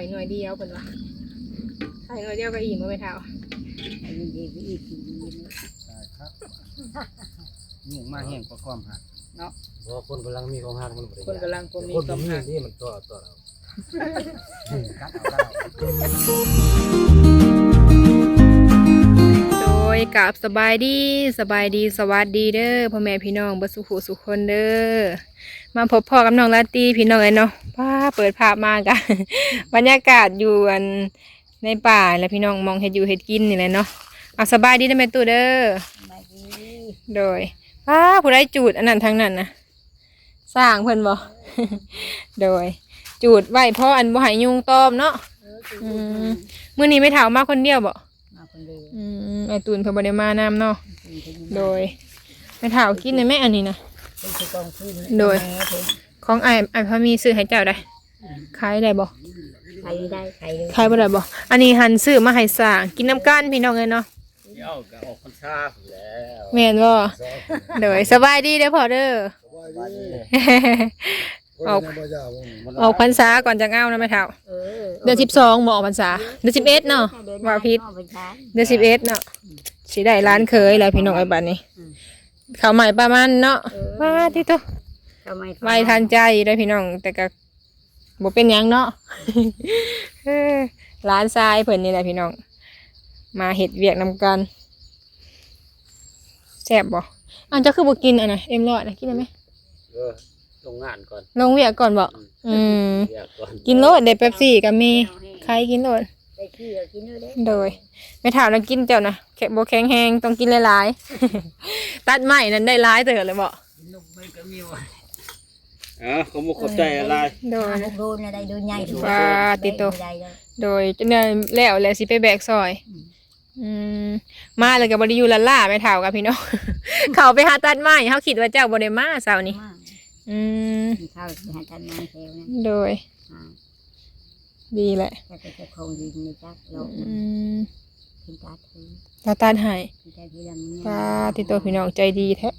ถาวเพิ่นว่ากินไข่หน่อยเดียวเพิ่นว่าไข่หน่อยเดียวก็อิ่มบ่แม่ถาวไอ้นี่เด็กก็อีกทีนึงใช่ครับยุ่งมากแห้งกว่าความหักเพราะคนกำลังมีความหักมันบ่ได้คนกำลังคงมีความหัก นี่มันตัวตัวเรา กัดเอากัดเอา ยกับสบายดีสบายดีสวัสดีเด้อพ่อแม่พี่น้องเบ่สุขสุขคนเด้อมาพบพ่อกับน้องลาตรีพี่น้องเอ้ยเนาะป้าเปิดภาพมากันบรรยากาศอยู่อันในป่าแล้วพี่น้องมองเห็ดอยู่เห็ดกินนี่แหละเนาะเอาสบายดีได้อแม่ตู่เด้อมาดีโดยป้าผู้ใดจูดอันนั้นทางนั้นนะสร้างเพิ่นบ่โดย จูดไว้เพราะอันบ่ให้ยุงตอมเนาะเออคืออืมมื้อนี้ไม่ถามมาคนเดียวบ่มา คนเดียวอืมไอตูนเพิ่นบ่ได้มานำเนาะกินไปกินมาโดยไม่ถามกินได้ไหมอันนี้นะเป็นคือกองทุนโดยแม่เพิ่นของไอ้ไอ้พามีซื้อให้เจ้าได้ขายได้บ่ใครได้ใครเลยขายบ่ได้บ่อันนี้หันซื้อมาให้สร้างกินน้ำกันพี่น้องเอ้ยเนาะเดี๋ยวก็ออกพรรษาแล้วแม่นบ่โดยสบายดีเด้อพ่อเด้อวันนี้ ออกออกพรรษาก่อนจะเอานะแม่เฒ่าเออเดือนสิบสองบอกพรรษาเดือนสิบเอ็ดเนาะว่าพิษเดือนหน้าเดือนสิบเอ็ดเนาะสิได้ร้านเคยแล้วพี่น้องไอ้บัดนี้อืมข้าวใหม่ประมาณเนาะว่าที่ตัวทำไมไว้ทันใจได้พี่น้อง แต่ก็บ่เป็นหยังเนาะเอ้อร้านทรายเพิ่นนี่แหละพี่น้อง มาเฮ็ดเวียกนำกันแซ่บบ่อันเจะคือบ่กินอันน่ะเอ็มรอดน่ะกินได้ไหมเออ ลงงานก่อนลงเวียกก่อนบ่อืมเรียกก่อนกินโลดเด็ดเป๊ปซี่ก็มีใครกินโลดไปขี้ก็กินด้วยเด้โดยไม่ถามนะกินเจ้านะแค่โบแข็งแหงต้องกินหลายๆ ตัดใหม่นั้นได้หลายเต๋อเลยบ่เออเขาบ่เข้าใจอะไรโดยหาโดนอะไรโดนใหญ่ถูกว่าติดตัวได้เลยโดยจนเนี่ยแล้วแล้วสิไปแบกซอย อืมมาเลยกับบริยูลาล่าไม่เท่ากับพี่น้องเขาไปหาตัดไม้เขาคิดว่าเจ้าบริมาเสาร์นี้มาก อืมกินข้าวไปหาทานมาแถวนั้นโดยอ่าดีแหละจะไปเจะคงดินนี่จักเราอืมกินตาถือตาตัดให้กินตาที่ลำเนี่ยตาที่ตัวพี่น้องใจดีแท้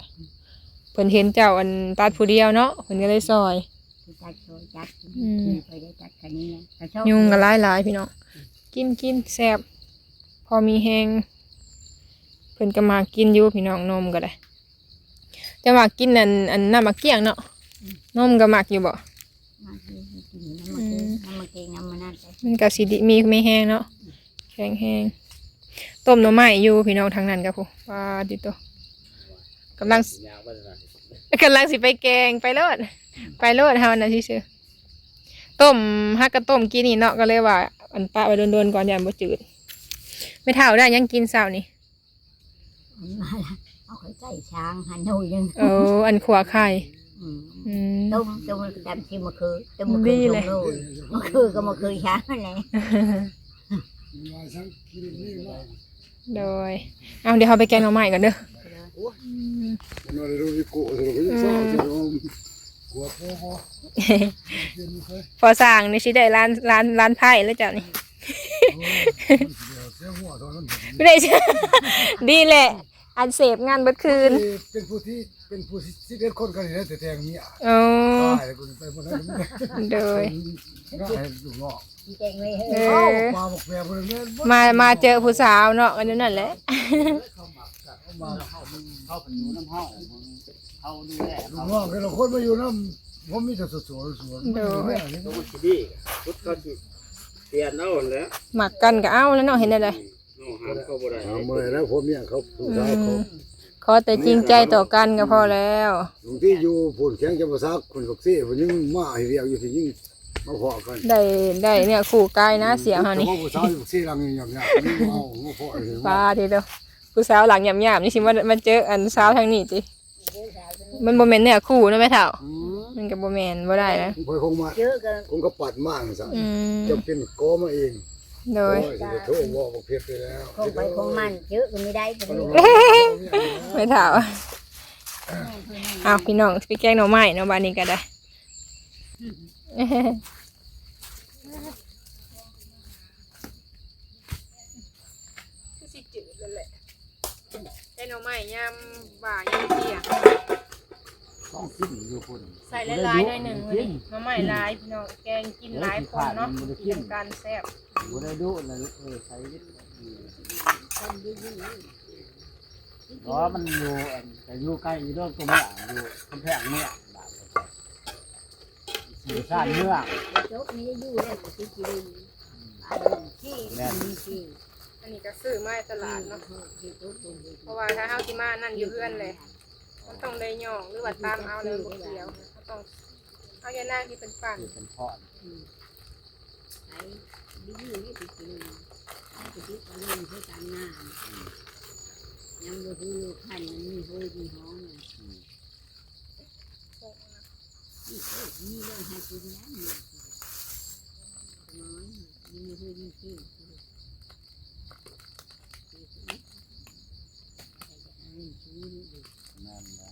เพิ่นเห็นเจ้าอันตัดผู้เดียวเนาะเพิ่นก็เลยซอย กินตาโชยจักอืม กินไปได้จักกันนี้นะกระโชกยุงก็หลายหลายๆพี่น้องกินกินแซ่บพอมีแหงเพิ่นก็มากินอยู่พี่น้องนมก็ได้จะมากินอันอันน้ำมะเกี้ยงเนาะ นมก็มักอยู่บ่มากินกินน้ำมันเกงน้ำมันเกงน้ำมันนั่นไปมันก็สิไดิมีไม่แห้งเนาะแข็งแห้งต้มหน่อไม้อยู่พี่น้องทางนั้นกับผู้ปลาดิโตกำลังยาวบ่ได้กำลังสิไปแกงไปโลดไปโลดเฮานะที่ซื้อต้มฮักกะต้มกินนี่เนาะก็เลยว่า อันปลาไปโดนๆก่อนอย่าบ่จืด ไม่เท่าได้ยังกินเช้านี่เอามาละเอาไข่ไก่ช้างหันหน่อยหนึงเอออันขัวไข่ อืมอืม ต้มต้มดำชิมมะคือต้มมะดีคือเลยลงโรยมะคือก็มะคือช้างนั่นแหละโดย เอาเดี๋ยวเราไปแกงหน่อไม้กันเด้อ Non ero di cosa, lo vedo so, Qua poco. พอสั่งนี่สิได้ร้านร้านร้านไผ่แล้วจ้ะนี่ Siamo a non ไม่ได้ ดีแหละ อันเสพงานเบัดคืนเป็นผู้ที่ เป็นผู้ที่เป็นคนกันนี่แต่แทงเมียโอ้ตายแล้วกูไปบ่ได้โดยง่ายลูกน้องแกงเลยเอเฮ้ยอปลาบอกแปรบ่ได้แม่นมามาเจอผู้สาวเนาะกันอยู่นั่นแหละมาเข้าเข้าไปอยู่น้ำเฮาเฮาดูแลลูกน้องแต่ละคนมาอยู่นำผมมีแต่สวยๆสวยๆตัวมันสิดีพุทธเขาสิเปลี่ยนเอาแล้วหมักกันก็เอาแล้วเนาะเห็นได้เลยน้องหามเขาบ่ได้ทำมาแล้วผมเนี่ยเขาผู้สาวเขา ขอแต่จริงใจต่อกันก็พอแล้วบางที่อยู่ผลแข็งจะมาซักคนกับซี่ผมยังมาให้เรียกอยู่ที่ยิ่งมาพอกันได้ได้เนี่ยคู่กายนะเสียเฮานี่ผู้สาวอยู่ซี่ลังอย่างเงี้ยนี่เอามาพอเลยปลาทีเดียวผู้สาวหลังหยาบๆนี่สิมามาเจออันสาวทางนี้ติมันบ่แม่นเนี่ยคู่เนาะแม่เฒ่าอืมมันก็บ่แม่นบ่ได้นะผมไปคงมาเยอะกันผมก็ปัดมากซะอืมจะเป็นกอมาเอง โดยโอ้ยโทษบอกบอกเพชรไปแล้วคงไปคงมันเยอะก็ไม่ได้ก็ไม่ได้ไม่เฒ่าอ้าวพี่น้องสิไปแกงหน่อไม้เนาะบ้านนี้ก็ได้คือสิจืดเลยแหละแกงหน่อไม้ยามบ่ายยามเที่ยง ต้องกินอยู่คนใส่หลายๆหน่อยหนึ่งมื้อนี้มาใหม่หลายพี่น้องแกงกินหลายคนเนาะกินกันแซ่บบ่ได้ดูเลยเออใส่นิดคนดีดีเพราะมันอยู่อันแต่อยู่ใกล้อยู่ด้วยตัวเมืองอยู่กำแพงเมืองสื่อสารเมืองโจ๊กนี้อยู่ได้ก็สิกินที่มีที่อันนี้ก็ซื้อมาตลาดเนาะที่โจ๊กตรงนี้เพราะว่าถ้าเฮาสิมานั่นอยู่เพื่อนเลย มันต้องได้ย่องหรือว่าตามเอาเลยบ่เกี่ยวเขาต้องเอาอย่านั่งที่เป็นปั่นคือเป็นพ่อดไอ้ดีดีนี่สิกินไอ้ที่ก็เล่นเพื่อการงานยังบ่คือลูกพันมีโหยมีห้องนี่เอ้ยมีเรื่องให้กินนะนี่น้อยมีโหยมีที่ที่ชีวิต นั่นแหละ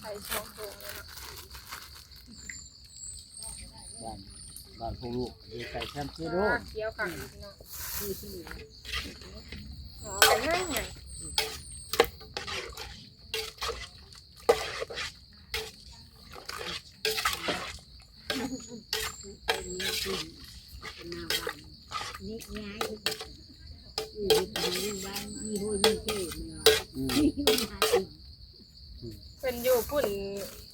ใส่ ช่องโถงเลยเนาะบ้านบ้านพวกลูกอยู่ใส่แคมป์ซีโร่อ่าเคี้ยวขังพี่น้องที่ที่หอกันง่ายไงเป็นมีที่เป็นนาวันนี่ย้ายอยู่บ้านบ้านมีโหยมีที่มันว่าอืมมีมันากิน เพิ่นอยู่ปุ่น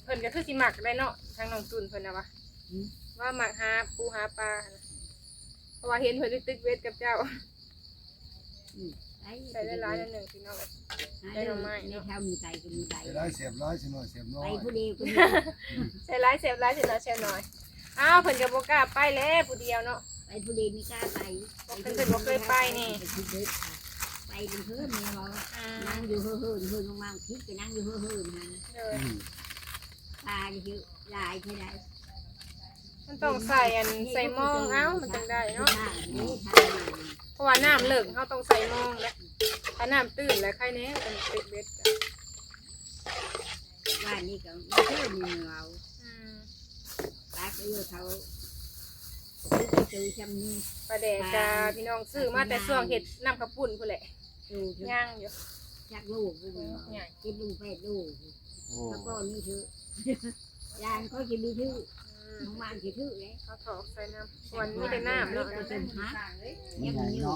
เพิ่นก็คือสิหมักได้เนาะทางน้องตุนเพิ่นนะวะว่าหมักหาปูหาปลาน่ะเพราะว่าเห็นเพิ่นไปตึกเวทกับเจ้าใส่ได้หลายๆนิดหนึ่งพี่น้องเอ้ย ได้ดอกไม้ในแถวมีไก่ก็มีไก่เสียได้เสียบร้อยสิหน่อยเสียบน้อไปยผู้เดียวก็มีใส่หลายเสียบหลายเสียน้อยเสียน้อยอ้าวเพิ่นก็บ่กล้าไปแล้วผู้เดียวเนาะ ไปผู้เดียวไม่กล้าไปเพิ่นเพิ่นบ่เคยไปนี่ ไปที่เด็ดค่ะไป เป็นเพื่อนเมียเราอืมนั่งอยู่เฮือเฮือเฮือลงมาคิดไปนั่งอยู่เฮือเฮือนั่นเด้ออืมตาจะลายใช่ไหมมันต้องใส่อันใส่หมองเอ้ามันจังได้เนาะนี่ทางเพราะว่าน้ำเลิกเขาต้องใส่หมองแล้วถ้าน้ำตื้นแล้วใครแน่เป็นตึกเวทกันว่านี่ก็ไม่ใช่มือเราอืมตาก็เยอเขาเจอจำนี้ปลาแดกกาพี่น้องซื้อมาแต่ช่วงเห็ดน้ำกระปุ่นพุ่นแหละ ดูย่างอยู่จากลูกกูคิดลูกแปดลูกโอ้แล้วก็นี่คือยานเขาจะมีชื่ออืมน้องมันจะชื่อเลยเขาถอกใส่น้ำส่วนมีแต่น้ำเนาะก็เป็นฮักยังมีอยู่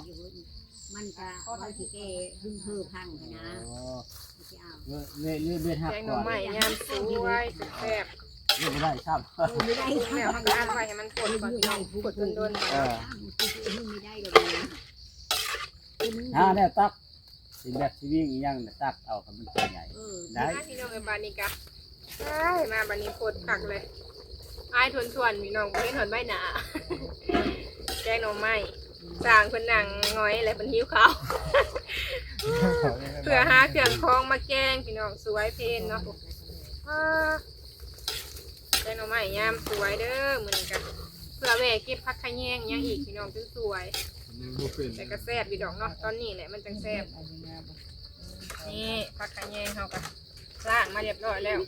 มันก็เขาจะแก้ดึงเพื่อพังนะโอ้จะเอาเว้ยเว้ยเว้ยเว้ยหักแกงหก่น่ออนไม้ยามสวยสุดแซ่บเว้ยไม่ได้ครับไม่ได้แม่เขาก็อันไว้ให้มันปวดก่อนพี่น้องปวดโดนๆก่อนเออไม่ได้หรอกนะหาเนี่ยตัก สิ่งแบบชีวิตอีกอย่างเนี่ยตักเอากับมันตัวใหญ่เออได้มาพี่น้องเอ้ยบานนี้กะใช่มาบานนี้ปวดผักเลยอายทวนทวนๆพี่น้องบ่เห็นหอนใบหนาแกงหน่อไม้สร้างเพิ่นนั่งง้อยอะไรเพิ่นหิวข้าวเพื่อหาเครื่องคองมาแกงพี่น้องสวยเพลนเนาะอ่าแกงหน่อไม้ยามสวยเด้อเหมือนกันเพื่อแม่เก็บผักขะแยงหยังอีกพี่น้องสวยๆ แต่ก็แซ่บพี่ดอกเนาะตอนนี้แหละมันจังแซ่บนี่ผักขะแยงเฮาก็ล้างมาเรียบร้อยแล้ว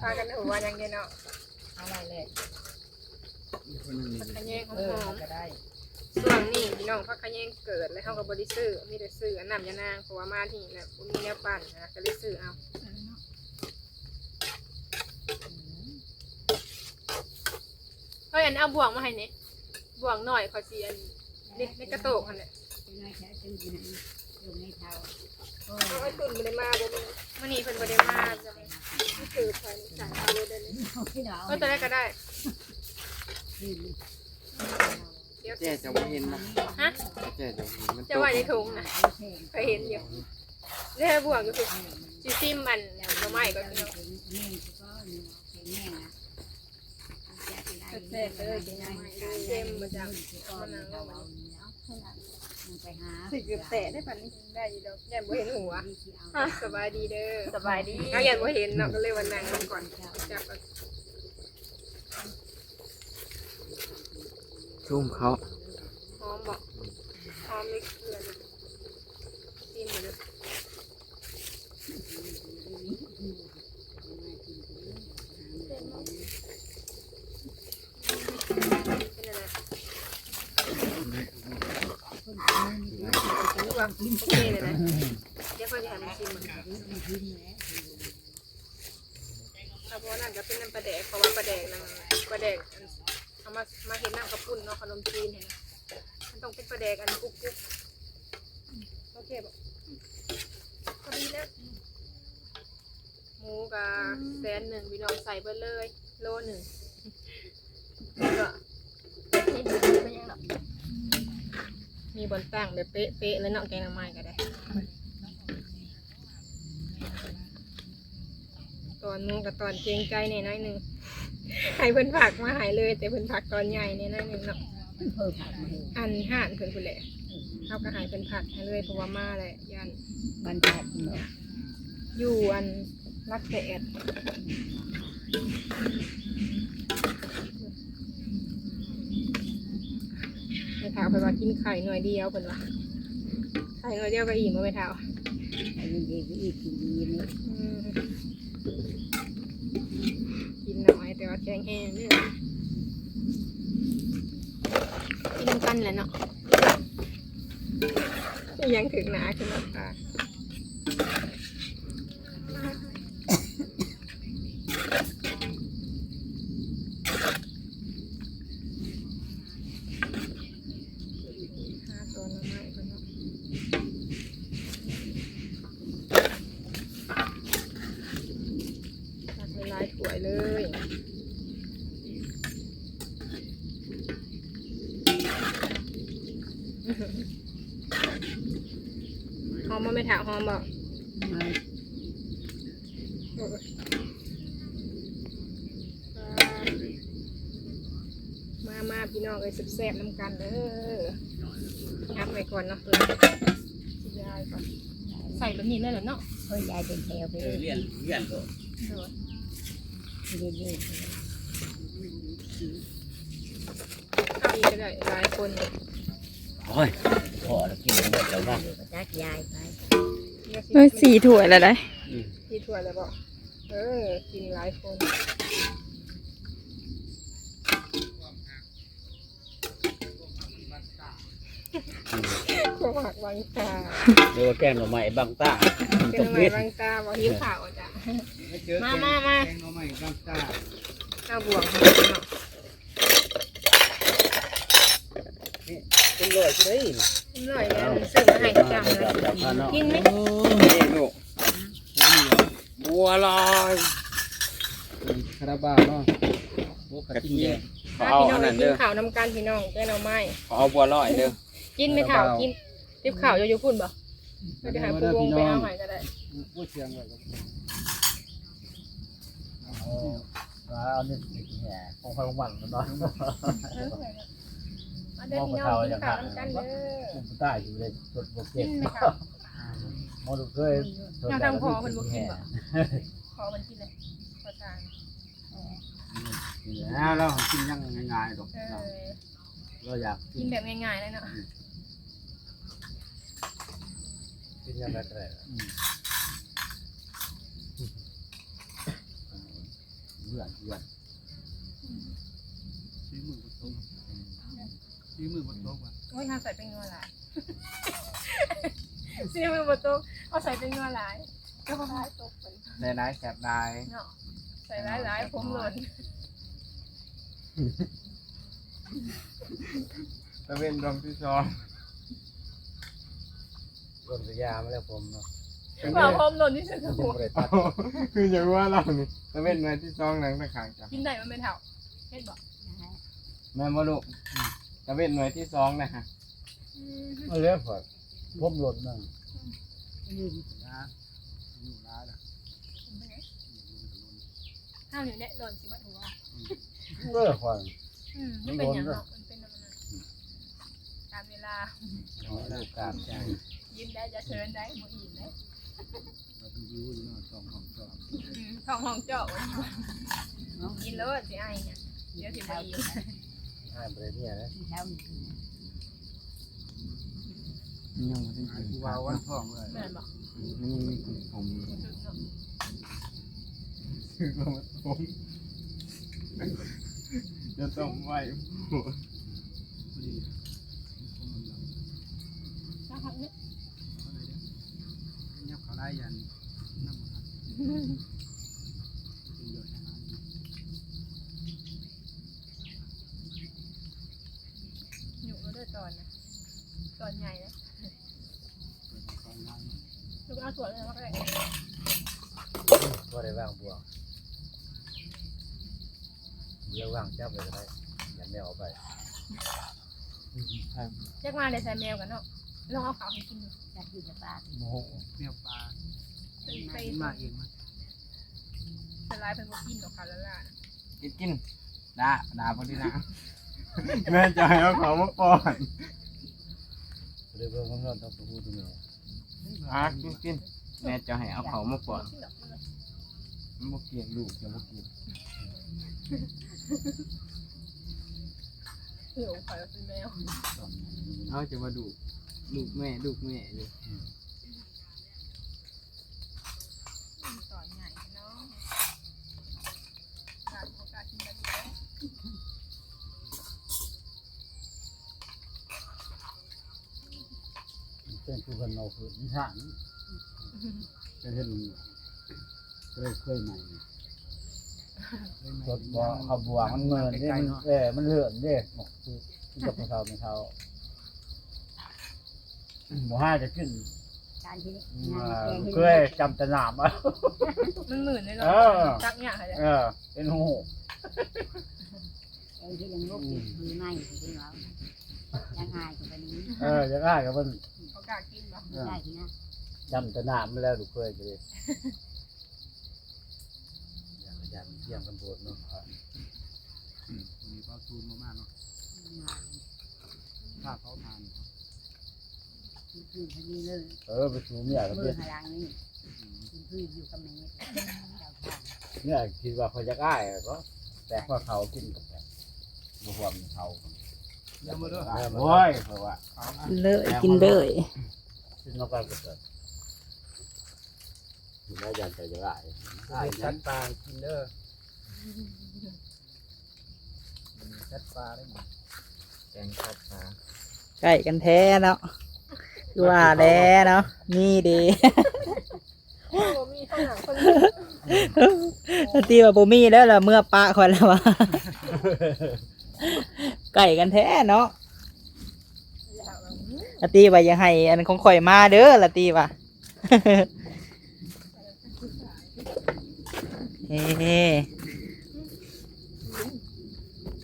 พากันหัวยังไงเนาะอะไรเลยผักขะแยงหอมๆส่วนนี้พี่น้องผักขะแยงเกิดแล้วเฮาก็บ่ได้ซื้อมีแต่ซื้ออันน้ำยานางเพราะว่ามาที่นี่แหละบ่มีแนวปั่นนะก็เลยซื้อเอาเฮ้ยอันเอาบ่วงมาให้เนี่ย บ่วงหน่อยขอสีอันเด็กในกระโตกอันเนี่ยเป็นไรแค่ตึงอยู่อยู่ในเท้าเอาไอ้ตุ่นบ่ได้มาบ่มันมันนี่เพิ่นบ่ได้มาจ้ะนี่คือเพิ่นสั่งเอาเลยเด้อนี่ที่เราก็ตัวแรกก็ได้ที่เดี๋ยวเจ๊จะไม่เห็นนะฮะเจ๊จะเห็นมันจะไว้ในถุงนะเคยเห็นอยู่เรียกบ่วงก็คือสิซิมมันหน่อไม้ก็พี่น้องแม่ก็แม่นะ เสร็จเลยเป็นหน่อไม้เค็มประจังมันางเอามันไปหาสิเกือบแตะได้ปันนี้ได้อยู่ดอกยันบ่เห็นหัวสบายดีเด้อสบายดีเอายันบ่เห็นเนาะก็เลยวันนั่งก่อนจับชุ่มเขาหอมบอกอมเลยเกลือนะซิมเลย เป็นอะไร โอเคเลยนะเดี๋ยวค่อยจะให้มันชิมมัน มันทิ้งแล้ว เอาเพราะว่านั่นก็เป็นน้ำปลาแดกเพราะว่าปลาแดกนั่นปลาแดกอันเอามามาเห็นน้ำกระปุ่นเนาะขนมจีนเห็นไหมมันต้องเป็นปลาแดกอันกุ๊กกุ๊กโอเคบอกพอดีแล้วหมูกับแสนหนึ่งพี่น้องใส่ไปเลย โลหนึ่งแล้วก็ เฮ็ดดีไปยังหรอก มีบนตั้งแบบเป๊ะๆแล้วเนาะแกงหน้ำไม้ก็ได้ ตอนนู้นกับตอนเกรงใจเนี่ยน้อยหนึ่งให้เพิ่นผักมาใหายเลย แต่เพิ่นผักตอนใหญ่เนี่ยน้อยหนึ่งเนาะมันเพิ่มผักมาให้อันห่านเพิ่นพุ่นแหละเขาก็ใหายเพิ่นผักให้เลยเพราะว่ามาแหละยันบรรทัดเนาะอยู่อันรักแดดไม่เท้าไปว่า กินไข่หน่อยเดียวเพิ่นว่าไข่หน่อยเดียวก็อิ่มแล้วไม่เท้าไอ้เด็กๆก็อีกกินดีนี่อืมกินหน่อยแต่ว่าแข็งแห้งเนี่ยกินน้ำกันแหละเนาะยังถึงหนาขึ้นมาตาห้าตัวหน้ำไม้คนเนาะ ตักในลายถ้วยเลย หอมมาไม่ถามหอมบอก มา มามา พี่น้องเลยแซ่บๆน้ำกันเด้องับไว้ก่อนเนาะเพื่อนสิยายก่อนใส่แบบนี้เลยเหรอเนาะเฮ้ยยายเป็นแถวไปเออเลี้ยนเลี้ยนก็เดี๋ยวเรื่อยข้าวอีกก็ได้หลายคนเลยโอ้ยพอแล้วกินหมดแล้วนะๆเดี๋ยวก็จักยายไปเอ้ยสี่ถ้วยแล้วได้อืมที่ถ้วยเลยบอกเออกินหลายคน ขวหักวางตาเรียกว่าแกงหน่อไม้บางต้าเป็นต้องทำไมพิษวางตาบอกหิวข่าวจ้ะ มามามาแกงหน่อไม้กลางตาข้าวบวกของเราเนาะเป็นรอยใช่ไหมอร่อยเลยซื้อมาให้ประจำเลยกินไหมนี่ลูกบัวลอยคาราบาวเนาะบัวกระเทียมถ้าพี่น้องไปกินข้าวน้ำกันพี่น้องแกงเอาไม้เอาบัวลอยเด้อกินไม่ข่าวกิน ติบข่าวจะอยู่พุ่นบ่ไม่ได้หาผู้วงไปเอาใหม่ก็ได้พูดเสียงไว้กับเอาเนี่ยแหมคงค่อยหวังเนาะมาเด้อพี่น้องกินข้าวน้ำกันเด้ออุ้มใต้อยู่เลยสดบกเก็กิบนไหมครับมอดูเคยเราทำพอมันบ่กินบ่ขอมันกินเลยขอทานแล้วเรากินยังง่ายๆดอกเออเราอยากกินแบบง่ายๆเลยเนาะ กินยังไงก็ได้เบื่อเบื่อชี้มือบนโต๊ะชี้มือบนโต๊ะว่ะโอ้ยทาใส่เป็นงัวหลายเสียมือบนโต๊ะเอาใส่เป็นงัวหลายก็พอท้ายตกเป็นในนายแสบนายเนาะใส่หลายๆผมหล่นตะเวนดองที่สอง รถยามาแล้วผมเนาะเปล่าผมหล่นที่สุดคือหัวคืออย่างว่าเรานี่ตะเวนมาที่สองหนังตะขางจ้ะกินได้มันเป็นเถ่าเฮ็ดบอกแม่มาลูกตะเวนหน่วยที่สองนะฮะเอาเลี้ยงพอผมรถนั่งลืมนะอยู่ร้านอะข้าวเหนียวเนี่ยหล่นสิมาหัวเบื่อฟังอืมมันเป็นอย่างเนาะมันเป็นอะไรนะตามเวลาลูกกาบใจ ยิ้มได้จะเชิญได้บ่อิ่มได้เราดูวิวอยู่เนาะสองของสองอืมท้องห้องเจาะกินแล้วสิไอเนี่ยเดี๋ยวสิบ่อิ่มให้ไปเนี่ยนะที่เช้ามียังไม่ได้กินวาววันทองเลยแม่นบอกนี่ผมมันถึงเนาะคือก็มาผมจะต้องไหว สักพักนึงายยันน้ำมันกินเยอะนะอยู่มาด้วยตอนนะตอนใหญ่นะเปิดตอนนั้นลูกเอาสวนเลยนะก็ได้ก็ได้ว่างบวงเดี๋ยวว่างจับเลยก็ได้อย่าแมวเอาไป ใช่ แยกมาเลยใส่แมวกันเนาะ ลองเอาขาวให้กินดูอยากกินจะปลาโมโหเปรี้ยวปลาไปไปมาเองมาสลายเป็นพวกกินกับขาวละลากินกินด่าด่าพอดีนะ แม่จะให้เอาของมาป้อนเรื่องเรื่องของเราต้องพูดตรงนี้อะกินกินแม่จะให้เอาของมาป้อนกินดอกมันเลยมันบ่กินลูกจะบ่กินเหี่ยวขาวเป็นแมวเอาจะมาดู ลูกแม่ลูกแม่อยู่ตอนใหญ่เนาะการโอกาสกินแบบนี้เป็นผู้คนเอาคือนิทานเป็นเห็นเคยเคยใหม่รถบ่เขาบวงมันเมินนี่มันเออมันเลื่อนเด้บอกคือที่กับเขาไม่เท่า บ่ห้าจะขึ้นการที่เอ่งานอแกงที่เคยจำแตะนามอะ มันหมื่นเลยเนาะเออ จักอย่างไรเออ เป็นหูแกงที่ยังลูกมือไหม้ที่เรายังหายกับวันนี้เออจะได้กับมันโอกาสกินบ่ได้ทีนะจำแตะนามมาแล้วลูกเคยเลยอย่างอาจารย์เที่ยงกันโบดเนาะมีปลาทูนมากๆเนาะถ้าเขาทานคือ พอดีเลยเออไปชูเนี่ยก็มืเป็อนหลังนี่คืออยู่กับแม่เจ้าค่ะเนี่ยคิดว่าเขาจะได้ก็แต่พอเขากินกับแบบบวมเขาเดี๋ยวมาด้วยโอ้ยเพราะว่าเลอะกินเลยขึ้นนกกันก็เกิดอยู่ได้ยันใจจะได้ได้เป็นยัชัดปลากินเด้อชัดปลาได้หมดแกงข้าวปลาไก่กันแท้เนาะ คือว่าแล้วเนาะนี่ดีโอ้มีข้างหลังคนสตีว่าบ่มีแล้วล่ะเมื่อปะคนแล้วว่าไก่กันแท้เนาะละตีว่าอย่าให้อันของข่อยมาเด้อละตีว่าเฮ้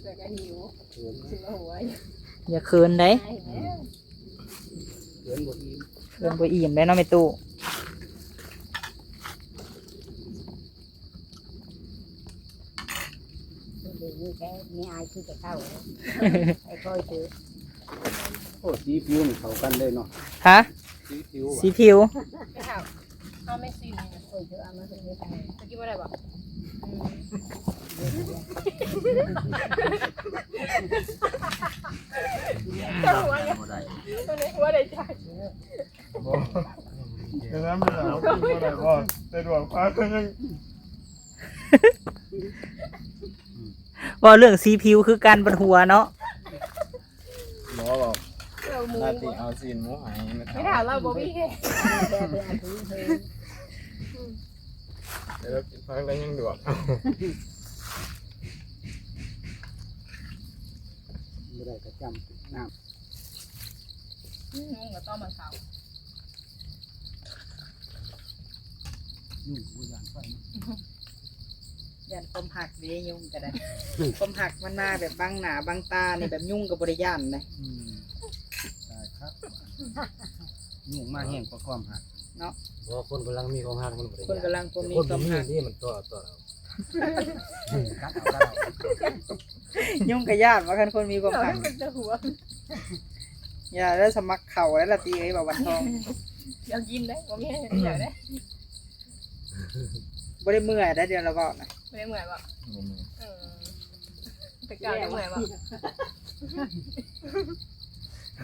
แต่ก็หิวถึงหัวอย่าคืนได้ ใช่แล้วเกินบทอีเรื่องบ่อิ่มได้เนาะแม่ตู้นี่แกนี่อายคือจะเข้าไอ้ก้อยคือโอ้สีผิวมันเข้ากันเลยเนาะฮะสีผิวสีผิวไปหาเอาไม่ซีนเลยนะก้อยคือเอามาคือไปจะกินว่าอะไรบ่ หัวเนี่ยตัวนี้หัวได้ใจดังนั้นมันเอากินบ่ได้บ่แต่ดวงฟ้าก็ยังว่าเรื่องสีผิวคือการบนหัวเนาะหมอบอกเราหมูหน้าที่เอาซีนหมูหายนะคไม่รับถามเราบ่มีแค่แกเป็นอาชีพเธอเดี๋ยวเรากินพักแล้วยังดวง ไม่ได้กระจำน้งงกับต้อมันขาวยุ่งกูอย่างไปยันความหักเด้ยุ่งก็ได้ ความหักมันมาแบบบังหน้าบังตานี่แบบยุ่งกับบริยานนะอืมได้ครับยุ่งมาแห้งกว่าความหักเพราะคนกำลังมีความหักมันบ่ได้คนกำลังคนมีคนความมีหักนี่มันตัวตัวเรากัดเอากัดเอา ยุ่งกับญาติว่าคันคนมีความเราหักให้มันจะหัวอย่าได้สมัครเข่าแล้วละตีไอ้ยบ่าววันทองอยากกินได้บ่มีให้อยากได้บ่ได้เมื่อยได้เดือนละบ่นะไม่ได้เหมือนบ่เออไปกล่าวได้เหมือนบ่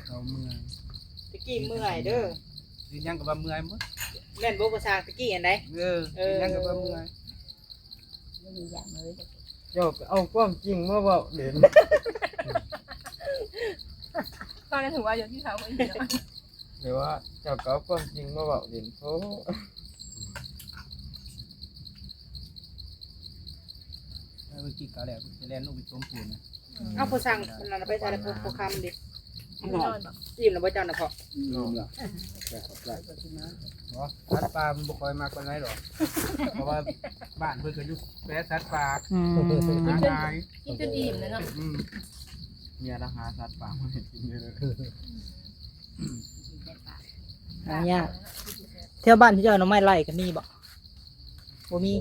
เอาเมื่อยตะกี้เมื่อยเด้อยืนยันกับว่าเมื่อยมั้งแม่นบ่ภาษาตะกี้อันใดเออยืนยันกับว่าเมื่อยไม่มีอย่างเลย เจ้าเอาความจริงมาบอกเด่นตอนนั้นถือว่าอยู่ที่เท้าคนเดียวเอแต่ว่าเจ้าก็ความจริงมาบอกเด่นโพเมื่อกี้ก็แล้วจะแล่นลงไปชมปูนนะเอาผู้สั่งนั่นนะไปใส่ผู้ผู้คำดิ นอนบ่อิ่มแล้วบ่เจ้าน่ะพอลืมละแต่ขอบใจอ๋อสัตว์ป่ามันบ่ค่อยมากกว่าไหนหรอกเพราะว่าบ้านเพิ่นก็อยู่แปะสัตว์ป่าอืมหาง่ายกินจนอิ่มเลยเนาะอืมเมียราคาสัตว์ป่ามาให้กินเลยหายากเที่ยวบ้านที่เจ้าหน่อไม้ไล่กันนี่บ่บ่มี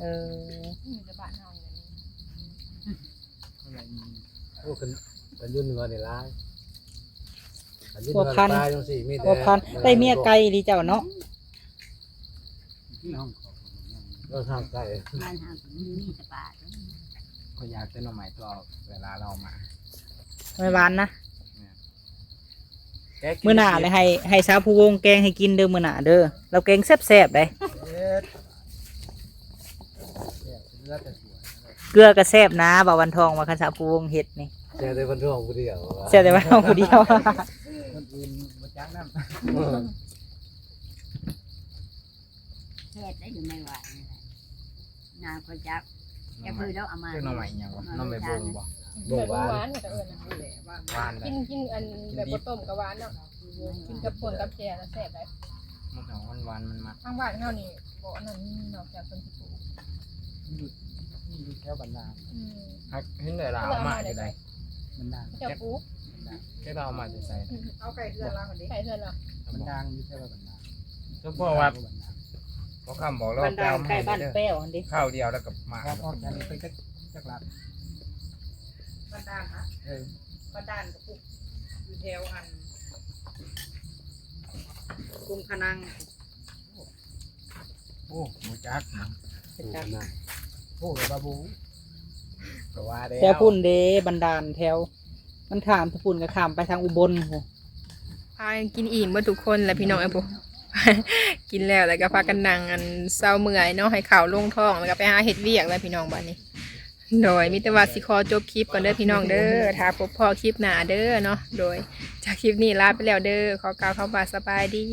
เออมีแต่บ้านเฮานี่แหละนี่อะไรมีโอ้กันกันยุ่นเงินในร้าน กันยุ่นบัวเงินพันธุ์ตายจังสี่มีแต่บ่พันได้เมียไกลดีเจ้าเนาะที่ห้องเขาเราทางไกลบ้านเฮามีมีสปาก็อยากเป็นหน่อไม้ตัวเอาเวลาเรามาไม่หวานนะแกกิมื้อหน้าเลยให้ให้สาวผู้วงแกงให้กินเด้อมื้อหน้าเด้อเราแกงแซ่บๆเด้เอ็ดเนี่ยเลือดแต่สวยเกลือก็แซ่บนะบ่าววันทองว่าคันสาวผู้วงเฮ็ดนี่แต่ในวันท่องผู้เดียว แซ่บแต่ว่าเอาผู้เดียวคนอื่ นบ่จักน้ำแพทย์ได้อยู่ไม่ไหวนี่แหละนาก็จับจะพือแล้วเอามาคือหน่อไม้อิหยังวะหน่อไม้บงบ่บ่หวานหวานก็เอิ้นนะหวานเลกิยนกินอันแบบบ่ต้มก็หวานเนาะกินกับป่นกับแกงแล้วแซ่บได้มันของหวานๆมันมาทางบ้านเฮานี่บ่อันนั้นมีนอกจากคนที่ปลูกอยู่นี่อยู่แถวบรรดาอืมฮักเห็นเลยเราเอามาจะได้ บรรดาเจ้าปลูกแค่เราเอามาจะใส่เอาไก่เกลือล้างก่อนดิไก่เทื่อนละบรรดาอยู่แถวบรรดาเฉพาะว่าเขาคำบอกเราบ้านไปดาเอานมาใกล้ให้บ้านเด้อแป้วอันดิข้าวเดียวแล้วกับหมาพอพอแค่นี้ไปจักจักหลับบ้านดานนะเออบ้านดานกับปุกอยู่แถวอันกรุงพะนังโอ้หมูจักนะเป็นจังนั่นโอ้ยบาบู ก็ว่าได้แถวพุ่นเด้บันดาลแถว มันข้ามทพุ่นก็ข้ามไปทางอุบลโหพากันกินอิ่มเบ่ทุกคนแหละพี่น้องไอ้พวกกินแล้วแล้วก็พากันนั่งอันเศร้าเมื่อยเนาะให้ข่าวลงท้องแล้วก็ไปหาเฮ็ดเวียกแล้วพี่น้องบัดนี้ โดยมิตรว่าสิขอจบคลิปก่อนเด้อพี่น้องเด้อถ้าพบพอคลิปหน้าเด้อเนาะโดยจากคลิปนี้ลาไปแล้วเด้อขอกล่าวคำว่าสบายดี